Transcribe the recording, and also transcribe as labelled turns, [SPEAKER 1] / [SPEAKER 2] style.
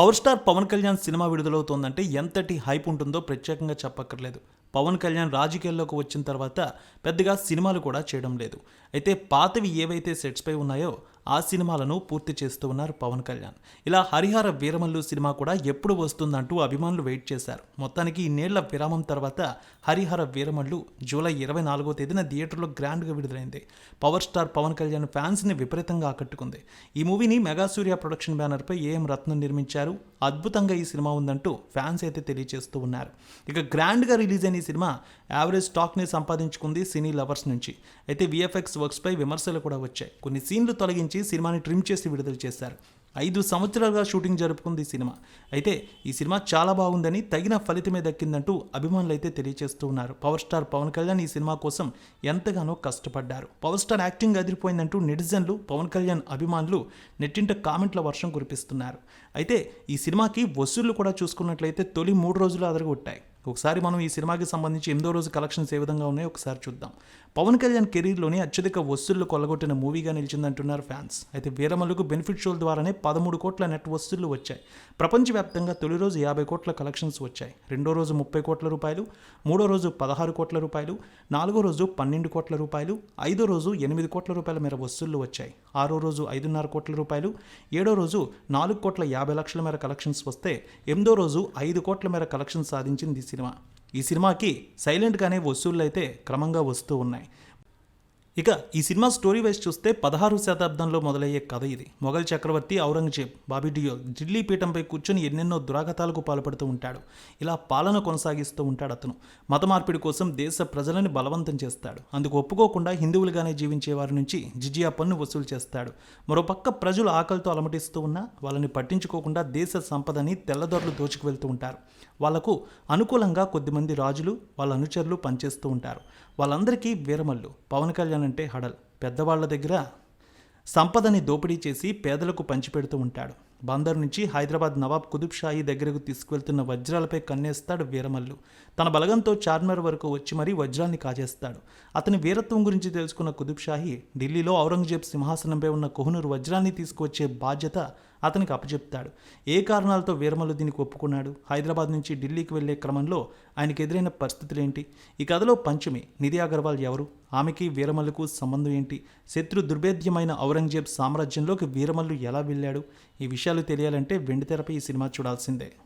[SPEAKER 1] Power star Pawan Kalyan cinema విడుదలవుతోందంటే ఎంతటి hype ఉంటుందో ప్రత్యేకంగా చెప్పక్కర్లేదు. పవన్ కళ్యాణ్ రాజకీయాల్లోకి వచ్చిన తర్వాత పెద్దగా సినిమాలు కూడా చేయడం లేదు. అయితే పాతవి ఏవైతే సెట్స్పై ఉన్నాయో ఆ సినిమాలను పూర్తి చేస్తూ ఉన్నారు పవన్ కళ్యాణ్. ఇలా హరిహర వీరమల్లు సినిమా కూడా ఎప్పుడు వస్తుందంటూ అభిమానులు వెయిట్ చేశారు. మొత్తానికి ఇన్నేళ్ళ విరామం తర్వాత హరిహర వీరమల్లు జూలై ఇరవై నాలుగో తేదీన థియేటర్లో గ్రాండ్గా విడుదలైంది. పవర్ స్టార్ పవన్ కళ్యాణ్ ఫ్యాన్స్ని విపరీతంగా ఆకట్టుకుంది. ఈ మూవీని మెగా సూర్య ప్రొడక్షన్ బ్యానర్పై ఏఎం రత్నం నిర్మించారు. అద్భుతంగా ఈ సినిమా ఉందంటూ ఫ్యాన్స్ అయితే తెలియజేస్తూ ఉన్నారు. ఇక గ్రాండ్గా రిలీజ్ అయిన ఈ సినిమా యావరేజ్ స్టాక్ని సంపాదించుకుంది సినీ లవర్స్ నుంచి. అయితే విఎఫ్ఎక్స్ వర్క్స్పై విమర్శలు కూడా వచ్చాయి. కొన్ని సీన్లు తొలగించి సినిమాని ట్రిమ్ చేసి విడుదల చేశారు. ఐదు సంవత్సరాలుగా షూటింగ్ జరుపుకుంది ఈ సినిమా. అయితే ఈ సినిమా చాలా బాగుందని తగిన ఫలితమే దక్కిందంటూ అభిమానులు అయితే తెలియజేస్తూ ఉన్నారు. పవర్ స్టార్ పవన్ కళ్యాణ్ ఈ సినిమా కోసం ఎంతగానో కష్టపడ్డారు. పవర్ స్టార్ యాక్టింగ్ అదిరిపోయిందంటూ నెటిజన్లు పవన్ కళ్యాణ్ అభిమానులు నెట్టింట కామెంట్ల వర్షం కురిపిస్తున్నారు. అయితే ఈ సినిమాకి వసూళ్ళు కూడా చూసుకున్నట్లయితే తొలి మూడు రోజులు అదరగొట్టాయి. ఒకసారి మనం ఈ సినిమాకి సంబంధించి ఎనిమిదో రోజు కలెక్షన్స్ ఏ విధంగా ఉన్నాయో ఒకసారి చూద్దాం. పవన్ కళ్యాణ్ కెరీర్లోని అత్యధిక వసూళ్ళు కొల్లగొట్టిన మూవీగా నిలిచిందంటున్నారు ఫ్యాన్స్. అయితే వీరమల్లుకు బెనిఫిట్ షోల ద్వారానే పదమూడు కోట్ల నెట్ వసూళ్ళు వచ్చాయి. ప్రపంచవ్యాప్తంగా తొలి రోజు యాభై కోట్ల కలెక్షన్స్ వచ్చాయి. రెండో రోజు ముప్పై కోట్ల రూపాయలు మూడో రోజు పదహారు కోట్ల రూపాయలు నాలుగో రోజు పన్నెండు కోట్ల రూపాయలు ఐదో రోజు ఎనిమిది కోట్ల రూపాయల మేర వసూళ్ళు వచ్చాయి. ఆరో రోజు ఐదున్నర కోట్ల రూపాయలు ఏడో రోజు నాలుగు కోట్ల యాభై లక్షల మేర కలెక్షన్స్ వస్తే ఎనిమిదో రోజు ఐదు కోట్ల మేర కలెక్షన్స్ సాధించింది ఈ సినిమా. ఈ సినిమాకి సైలెంట్గానే వసూళ్ళు అయితే క్రమంగా వస్తూ ఉన్నాయి. ఇక ఈ సినిమా స్టోరీ వైజ్ చూస్తే పదహారు శతాబ్దంలో మొదలయ్యే కథ ఇది. మొఘల్ చక్రవర్తి ఔరంగజేబ్ బాబీ డియోల్ ఢిల్లీ పీఠంపై కూర్చొని ఎన్నెన్నో దురాగతాలకు పాల్పడుతూ ఉంటాడు. ఇలా పాలన కొనసాగిస్తూ ఉంటాడు అతను. మత మార్పిడి కోసం దేశ ప్రజలని బలవంతం చేస్తాడు. అందుకు ఒప్పుకోకుండా హిందువులుగానే జీవించే వారి నుంచి జిజియా పన్ను వసూలు చేస్తాడు. మరోపక్క ప్రజలు ఆకలితో అలమటిస్తూ ఉన్నా వాళ్ళని పట్టించుకోకుండా దేశ సంపదని తెల్లదొరలు దోచుకు వెళ్తూ ఉంటారు. వాళ్ళకు అనుకూలంగా కొద్దిమంది రాజులు వాళ్ళ అనుచరులు పనిచేస్తూ ఉంటారు. వాళ్ళందరికీ వీరమల్లు పవన్ కళ్యాణ్ అంటే హడల్. పెద్దవాళ్ళ దగ్గర సంపదని దోపిడీ చేసి పేదలకు పంచిపెడుతూ ఉంటాడు. బందర్ నుంచి హైదరాబాద్ నవాబ్ కుతుబ్ షాహీ దగ్గరకు తీసుకువెళ్తున్న వజ్రాలపై కన్నేస్తాడు వీరమల్లు. తన బలగంతో చార్మర్ వరకు వచ్చి మరీ వజ్రాన్ని కాజేస్తాడు. అతని వీరత్వం గురించి తెలుసుకున్న కుతుబ్ షాహీ ఢిల్లీలో ఔరంగజేబ్ సింహాసనంపై ఉన్న కోహనూరు వజ్రాన్ని తీసుకువచ్చే బాధ్యత అతనికి అప్పచెప్తాడు ఏ కారణాలతో వీరమల్లు దీనికి ఒప్పుకున్నాడు? హైదరాబాద్ నుంచి ఢిల్లీకి వెళ్ళే క్రమంలో ఆయనకు ఎదురైన పరిస్థితులు ఏంటి ఈ కథలో పంచమి నిధి అగర్వాల్ ఎవరు? ఆమెకి వీరమల్లుకు సంబంధం ఏంటి? శత్రు దుర్భేద్యమైన ఔరంగజేబ్ సామ్రాజ్యంలోకి వీరమల్లు ఎలా వెళ్ళాడు? ఈ విషయాలు తెలియాలంటే వెండితెరపై ఈ సినిమా చూడాల్సిందే.